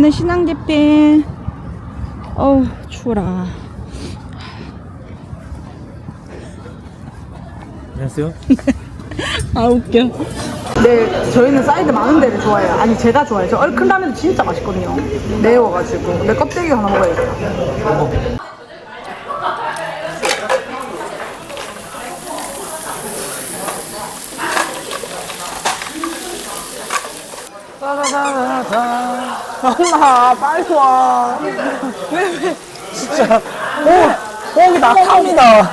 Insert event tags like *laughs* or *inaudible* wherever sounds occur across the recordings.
오늘 신앙집회 어우 추워라. 안녕하세요. *laughs* 아 웃겨. 네 저희는 사이드 많은 데를 좋아해요. 아니 제가 좋아해요. 저 얼큰 라면도 진짜 맛있거든요. 매워가지고. 내 껍데기 하나 먹어야겠다 엄마 빨리 와 진짜 오 목이 낙합니다.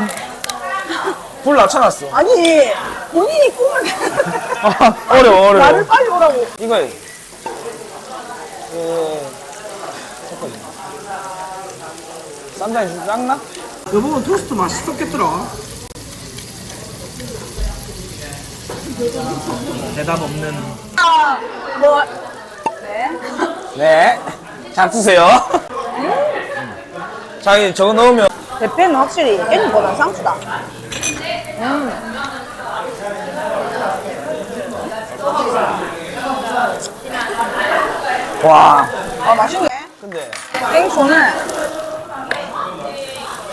불 낮춰놨어. 아니 본인이 꿈을 아, 어려워 어려워. 나를 빨리 오라고 이거에 그 잠깐만. 쌈장이 좀 작나? 여보는 토스트 맛있었겠더라. 대답 없는. 뭐 네. 잘 드세요. *laughs* 자기 저거 넣으면 대패는 확실히 깻잎보다 상추다 와. 아 맛있네 근데 땡초는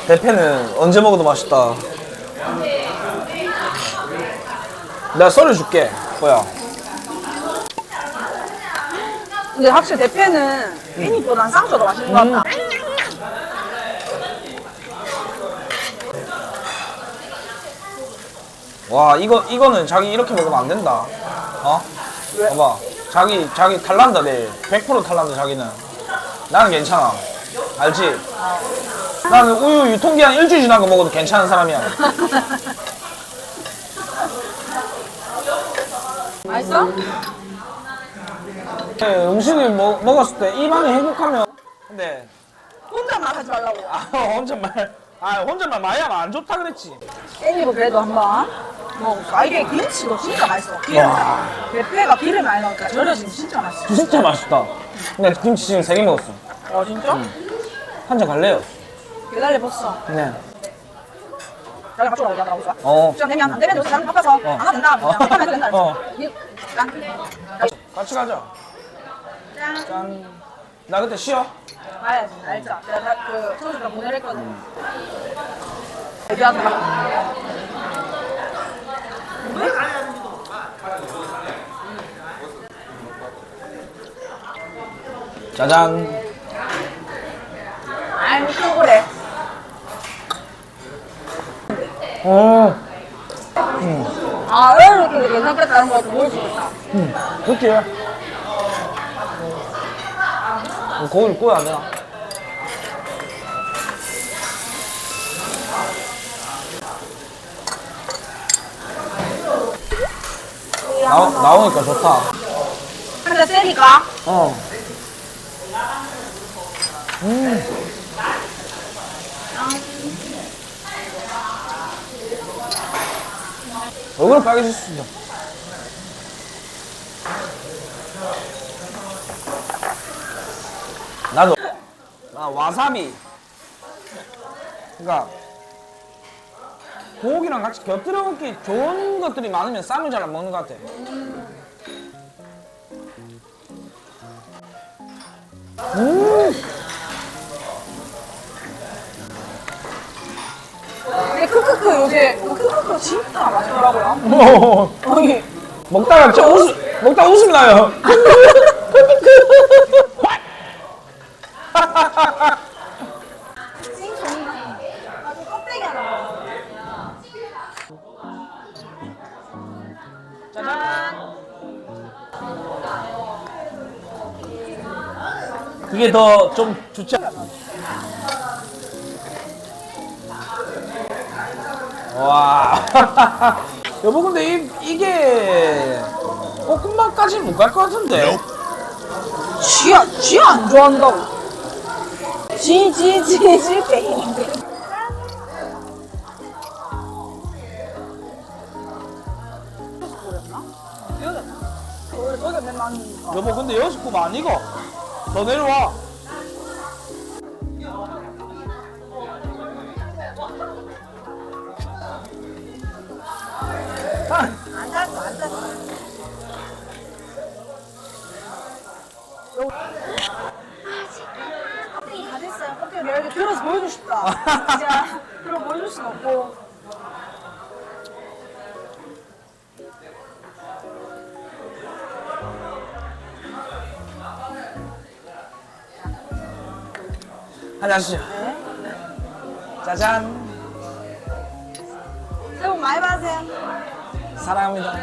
대패는 언제 먹어도 맛있다. 내가 썰어 줄게. 뭐야? 근데 확실히 대패는 깻잎보다 상추가 맛있는 것 같다 와 이거 이거는 자기 이렇게 먹으면 안 된다. 어? 봐봐. 자기 자기 탈란다 내일. 100% 탈란다 자기는. 나는 괜찮아. 알지? 나는 우유 유통기한 일주일 지난 거 먹어도 괜찮은 사람이야. 맛있어? 네, 음식을 먹, 먹었을 때 입안이 행복하면 근데 혼자만 하지 말라고 아 혼잣말 아 혼잣말 많이 하면 안 좋다 그랬지. 깻잎을 그래도 한번 먹어볼까? 아, 이게 김치도 진짜 맛있어 기름 와. 대패가 기름이 많이 나오니까 절여지면 진짜 맛있어 진짜 맛있다. 근데 김치 지금 세 개 먹었어. 아 진짜? 한 잔 갈래요? 기다려봤어 네. 자기 같이 오라고 얘기하더라고 어. 되면 안 되면 사람 바빠서 안 하면 된다 하면 해도 된다 어. 이-. 같이 가자. 짠 짠. 나 그때 쉬어. 알지 알죠 내가 다- 그 소주가 보내랬거든 얘기하더라 짜잔. 아이 또 그래 어. 아 이렇게 괜찮겠다는 것도 있다 응. 그렇 지. 고기를 구워야 되나? 나오, 나오니까 좋다. 근데 세니까 어. 음. 얼굴 빨개질 수 있어. 나도. 나 와사비. 그니까, 고기랑 같이 곁들여 먹기 좋은 것들이 많으면 쌈을 잘 안 먹는 것 같아. 근데 크크크 요새 그 크크크 진짜 맛있더라고요 *laughs* 먹다가 진짜 웃음, 먹다가 웃음이 나요. *laughs* 그게 더 좀 좋지 않아? 와. *laughs* 여보, 근데 이, 이게 볶음밥까지는 못갈 것 같은데? 쥐야 쥐야 안 좋아한다고 쥐쥐쥐쥐 하니까 여보, 근데 여섯 굽 아니고? 더 내려와. 안안 잤어 다 됐어요. 커피 내가 이렇게 들어서 보여주고 싶다. 진짜 그럼 보여줄 순 없고. 한 잔씩. 짜잔. 새해 복 많이 받으세요. 사랑합니다.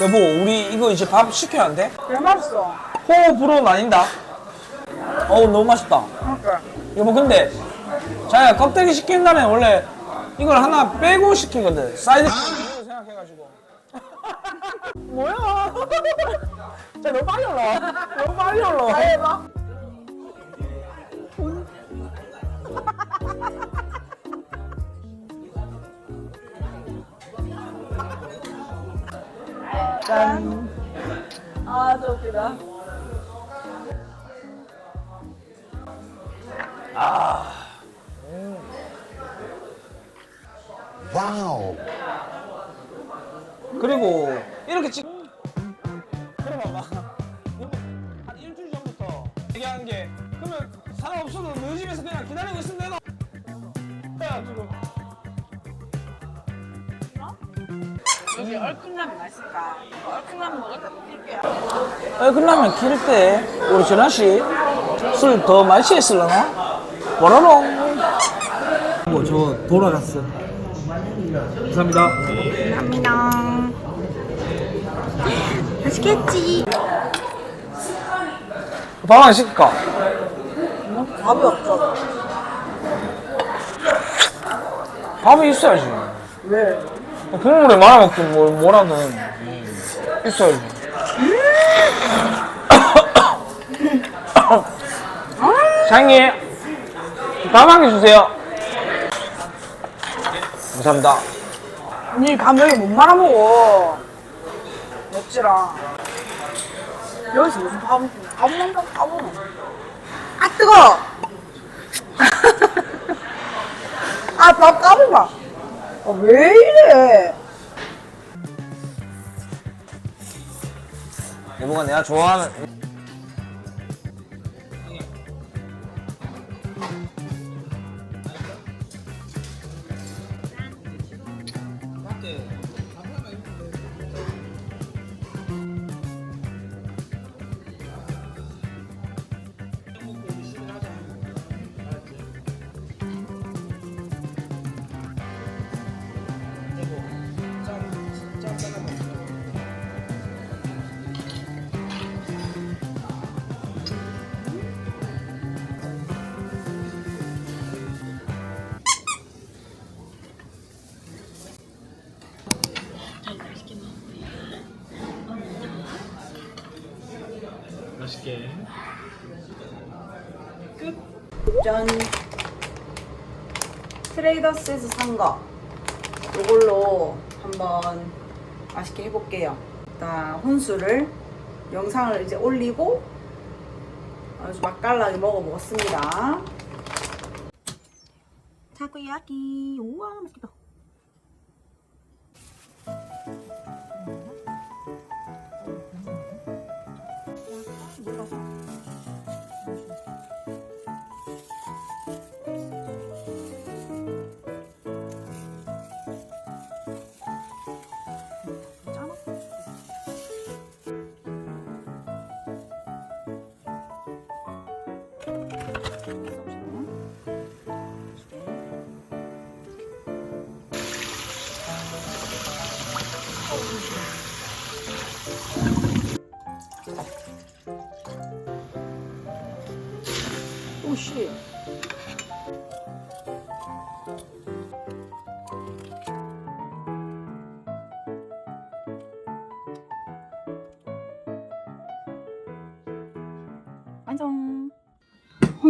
여보, 우리 이거 이제 밥 시켜야 안 돼? 왜 맛있어? 호호 불어는 아닌다. 어우, 너무 맛있다. 그러니까. 여보, 근데 자기가 껍데기 시킨 다음에 원래 이걸 하나 빼고 시키거든. 사이드 생각해가지고. 뭐야? *laughs* 자, 너무 빨리 올라. 너무 빨리 올라. 잘 해봐. 짠. 아, 저 웃기다. 여기 얼큰라면 맛있을까? 얼큰라면 먹을 때 뛸게요. 어, 끝나면 기를 때 우리 전화 씨 술더 마시했을라나? 뭐라롱 뭐, 저 돌아갔어. 감사합니다. 감사합니다. 맛있겠지? 밥안 시킬까? 답이 없어. 밥이 있어야지 왜? 국물에 말아먹든 뭐, 뭐라든 있어야지 사장님 *coughs* 밥한개 주세요 감사합니다 니밥 여기 못 말아먹어. 맵지라. 여기서 무슨 밥을 한다, 밥을. 아, 뜨거! *laughs* 아, 밥 까불마. 아, 왜 이래? 여보가 내가 좋아하는 트레이더스에서 산 거. 이걸로 한번 맛있게 해볼게요. 자, 혼수를 영상을 이제 올리고 아주 맛깔나게 먹어보겠습니다. 타코야키. 우와, 맛있겠다.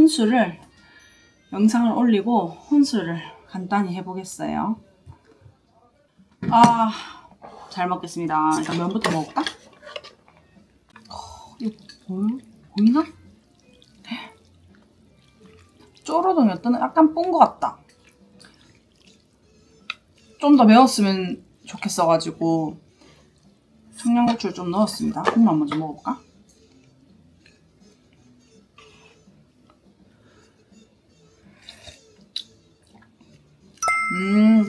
혼수를 영상을 올리고 혼수를 간단히 해보겠어요. 아, 잘 먹겠습니다. 일단 면부터 먹을까? 어, 이거 보여? 보이 나? 쪼로동이었던 약간 뽕것 같다. 좀 더 매웠으면 좋겠어가지고 청양고추를 좀 넣었습니다. 국물 먼저 먹어볼까? 음.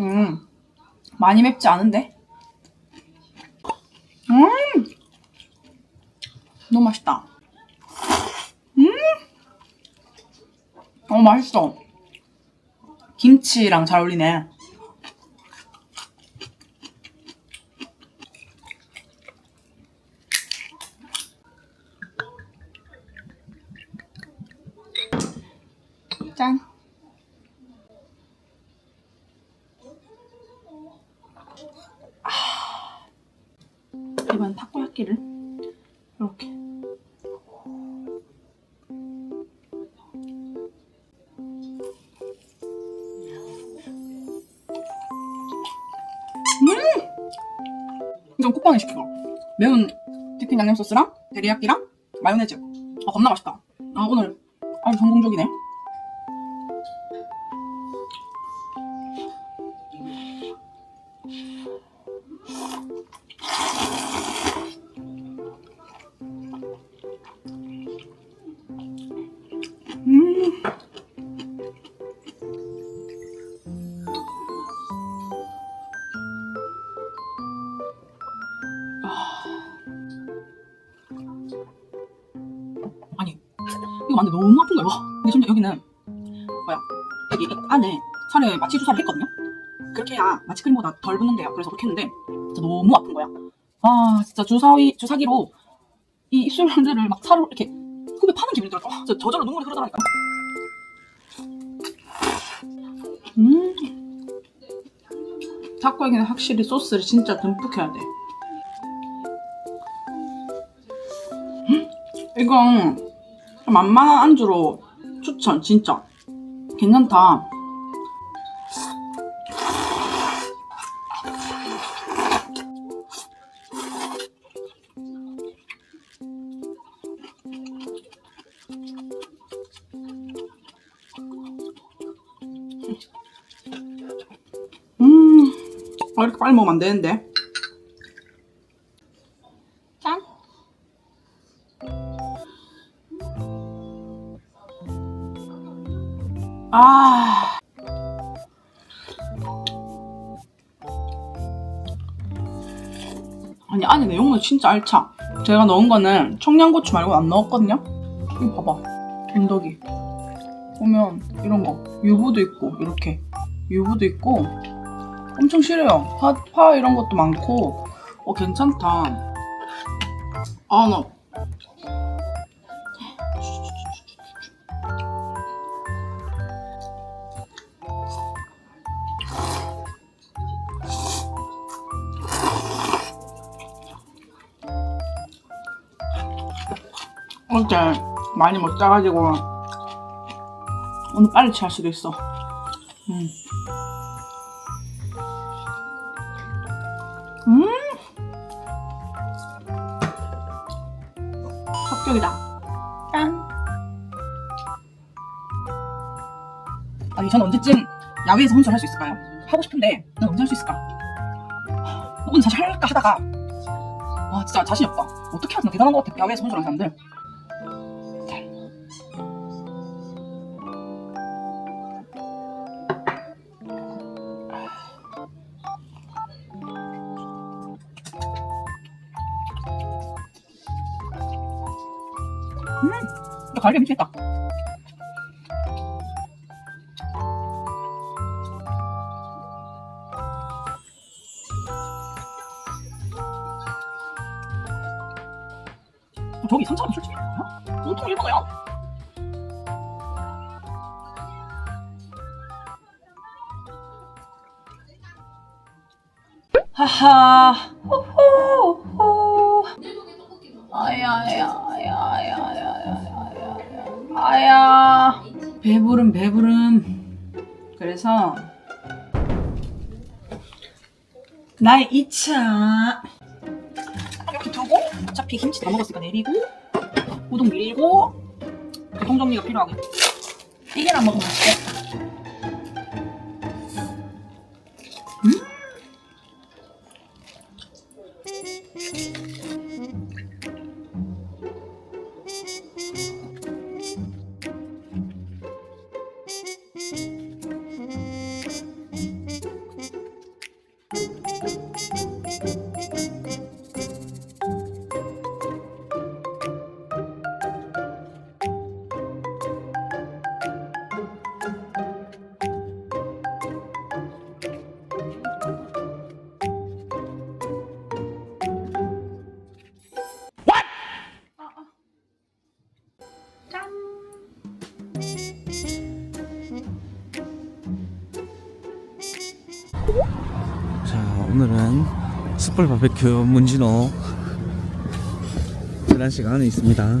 음. 많이 맵지 않은데? 음. 너무 맛있다. 음. 어, 맛있어. 김치랑 잘 어울리네. 이건 쿠팡에 시키고 매운 치킨 양념 소스랑 데리야끼랑 마요네즈. 아 겁나 맛있다. 아 오늘 아주 성공적이네. 근데 심지어 여기는 뭐야 여기 안에 살에 마취 주사를 했거든요. 그렇게 해야 마취 크림보다 덜 붓는데요. 그래서 그렇게 했는데 진짜 너무 아픈 거야. 아 진짜 주사위 주사기로 이 입술들을 막 살을 이렇게 흡입 파는 기분이 들어. 아, 저절로 눈물이 흐르더라니까. 음. 타코야기는 확실히 소스를 진짜 듬뿍 해야 돼. 음, 이건 좀 만만한 안주로 추천 진짜 괜찮다. 음, 아, 이렇게 빨리 먹으면 안 되는데. 아. 아니, 안에 내용물 진짜 알차. 제가 넣은 거는 청양고추 말고 안 넣었거든요? 이거 봐봐. 건더기. 보면 이런 거. 유부도 있고, 이렇게. 유부도 있고, 엄청 실해요. 파, 파 이런 것도 많고, 어, 괜찮다. 아, 나. 어제 많이 먹자가지고 오늘 빨리 취할 수도 있어. 음. 음. 합격이다. 짠. 아니 전 언제쯤 야외에서 혼자 할 수 있을까요? 하고 싶은데 난 언제 할 수 있을까? 하, 오늘 사실 할까 하다가 와 진짜 자신이 없다. 어떻게 하나 대단한 것 같아 야외에서 혼자 하는 사람들. 음, 갈비 미치겠다. 그래서 나의 2차. 이렇게 두고 어차피 김치 다 먹었으니까 내리고 우동 밀고 교통 정리가 필요하겠 찌개랑 먹으면 맛있 숯불 바베큐 문진호 계란식 안에 있습니다.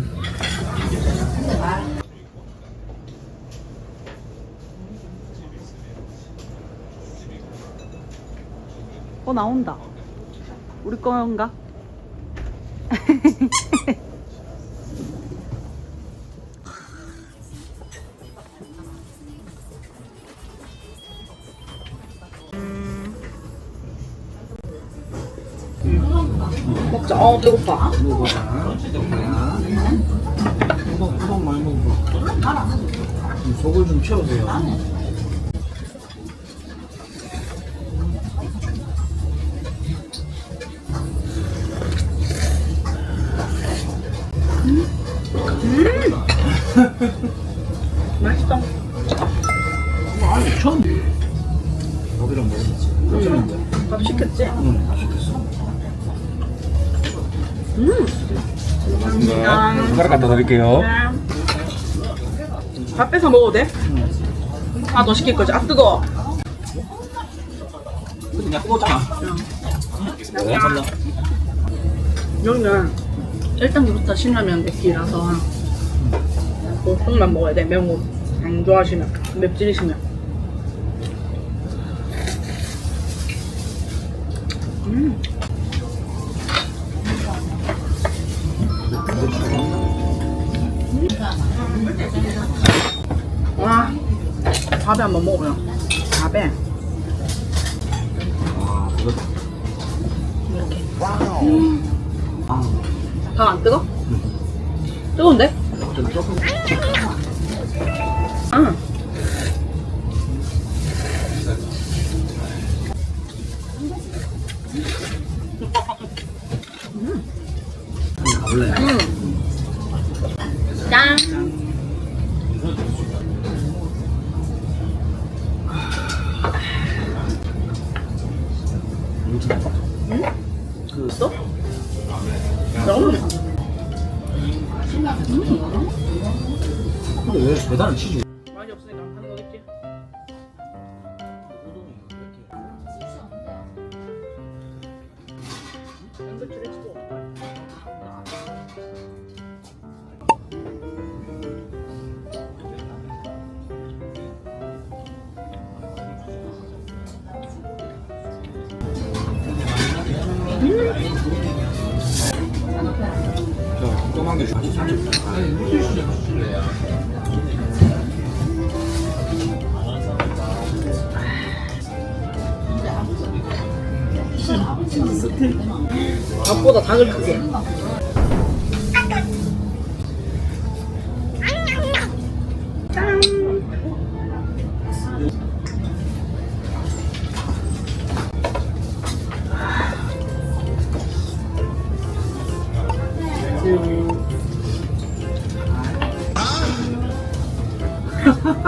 어 나온다 우리 건가? 먹자 어 배고파 먹어봐. 호박, 호박 많이 먹어. 속을 좀 채우세요. 짠. 숟가락 갖다 드릴게요. 밥 뺏어 먹어도 돼? 하나 더 시킬 거지? 아 뜨거워 그냥 뜨거웠잖아. 네, 감사합니다. 여기는 1단계부터 신라면 맵기라서 보통만 먹어야 돼 매운 거 안 좋아하시면 맵찔이시면 밥에 한번 먹어요 밥에 아, 그렇다. 이렇게 아, 밥안 뜨거? 저, 조그만 게 주고. 밥보다 닭을 크게. 짠.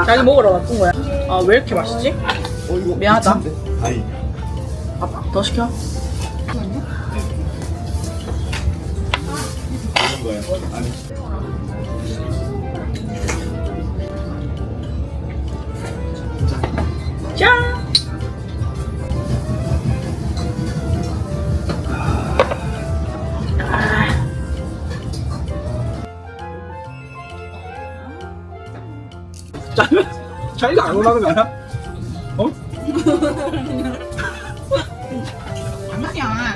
자기 먹으러 왔던 거야. 아 왜 이렇게 맛있지? 어, 이거 미안하다. 아니. 아, 더 시켜. 짜 자기가 안 올라가는 거 아니야? 어? 아니야.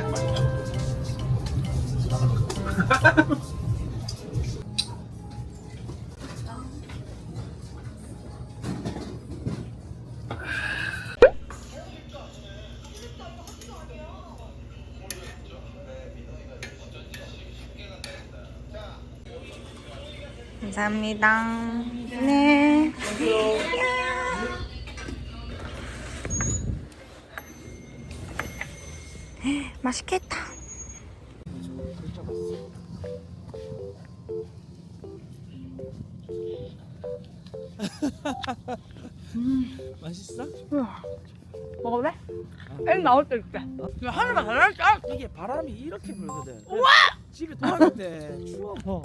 감사합니다. *laughs* 맛있어? 먹어볼래? 애 나올 때 있대. 이거 하늘만 달랄까? 이게 바람이 이렇게 불거든. 우와! 집에 돌아갈 추워. 아.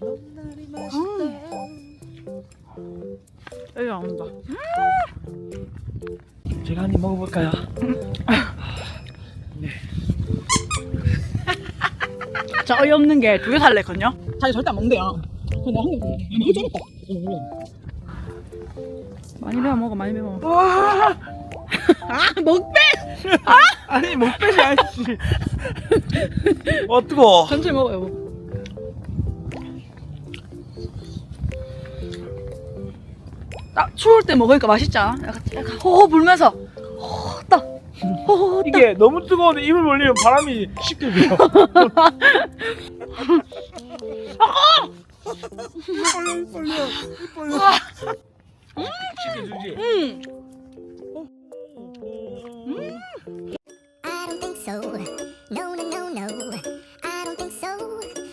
넘날이 맛있다. 애기 나온다. 제가 한 입 먹어볼까요? 자 어이없는 게 두 개 살래 했거든요. 자기 절대 안 먹는데요. 근데 한개 먹는데. 이거 쩔었다. 많이 배워 먹어 많이 배워 먹어. 아 먹배! 아니 목빼지 아니지. 어 뜨거. 천천히 먹어 여보. 딱 추울 때 먹으니까 맛있지 않아? 약간, 약간 호호 불면서 호호 딱 호호 딱 이게 너무 뜨거운데 입을 벌리면 바람이 쉽게 불어. *laughs* 빨리 빨리 빨리. 시켜주지. 음. I don't think so. No, no, no, no. I don't think so.